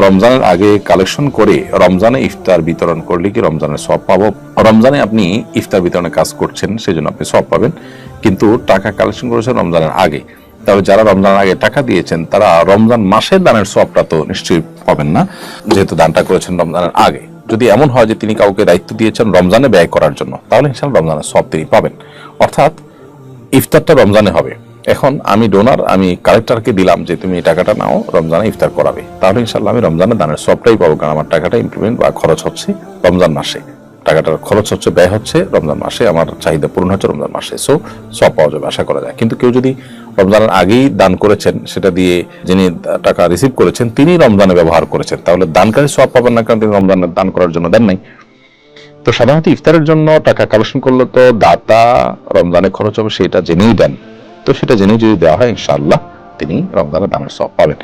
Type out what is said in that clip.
রমজানের আগে কালেকশন করে রমজানে ইফতার বিতরণ করলে কি রমজানের সব পাবো? রমজানে আপনি ইফতার বিতরণে কাজ করছেন, সেজন্য আপনি সব পাবেন। কিন্তু টাকা কালেকশন করেছেন রমজানের আগে। তবে যারা রমজানের আগে টাকা দিয়েছেন, তারা রমজান মাসের দানের সবটা তো নিশ্চয়ই পাবেন না, যেহেতু দানটা করেছেন রমজানের আগে। যদি এমন হয় যে তিনি কাউকে দায়িত্ব দিয়েছেন রমজানে ব্যয় করার জন্য, তাহলে ইনশাল্লাহ রমজানের সব তিনি পাবেন। অর্থাৎ ইফতারটা রমজানে হবে। এখন আমি ডোনার আমি কালেক্টরকে দিলাম যে তুমি এই টাকাটা নাও, রমজানে ইফতার করাবে। তাহলে ইনশাল্লাহ আমি রমজানের দানের সবটাই পাবো, কারণ আমার টাকাটা ইমপ্লিমেন্ট বা খরচ হচ্ছে রমজান মাসে। টাকাটার খরচ হচ্ছে, ব্যয় হচ্ছে রমজান মাসে, আমার চাহিদা পূরণ হচ্ছে রমজান মাসে। সো সব পাওয়া যাবে আশা করা যায়। কিন্তু কেউ যদি রমজানের আগেই দান করেছেন, সেটা দিয়ে যিনি টাকা রিসিভ করেছেন, তিনি রমজানে ব্যবহার করেছেন, তাহলে দানকারী সব পাবেন না, কারণ তিনি রমজানের দান করার জন্য দেন নাই। তো সাধারণত ইফতারের জন্য টাকা কালেকশন করলে তো দাতা রমজানে খরচ হবে, সেটা জেনেই দেন। তো সেটা জেনে যদি দেওয়া হয় ইনশাআল্লাহ তিনি রমজানের দানের সব পাবেন।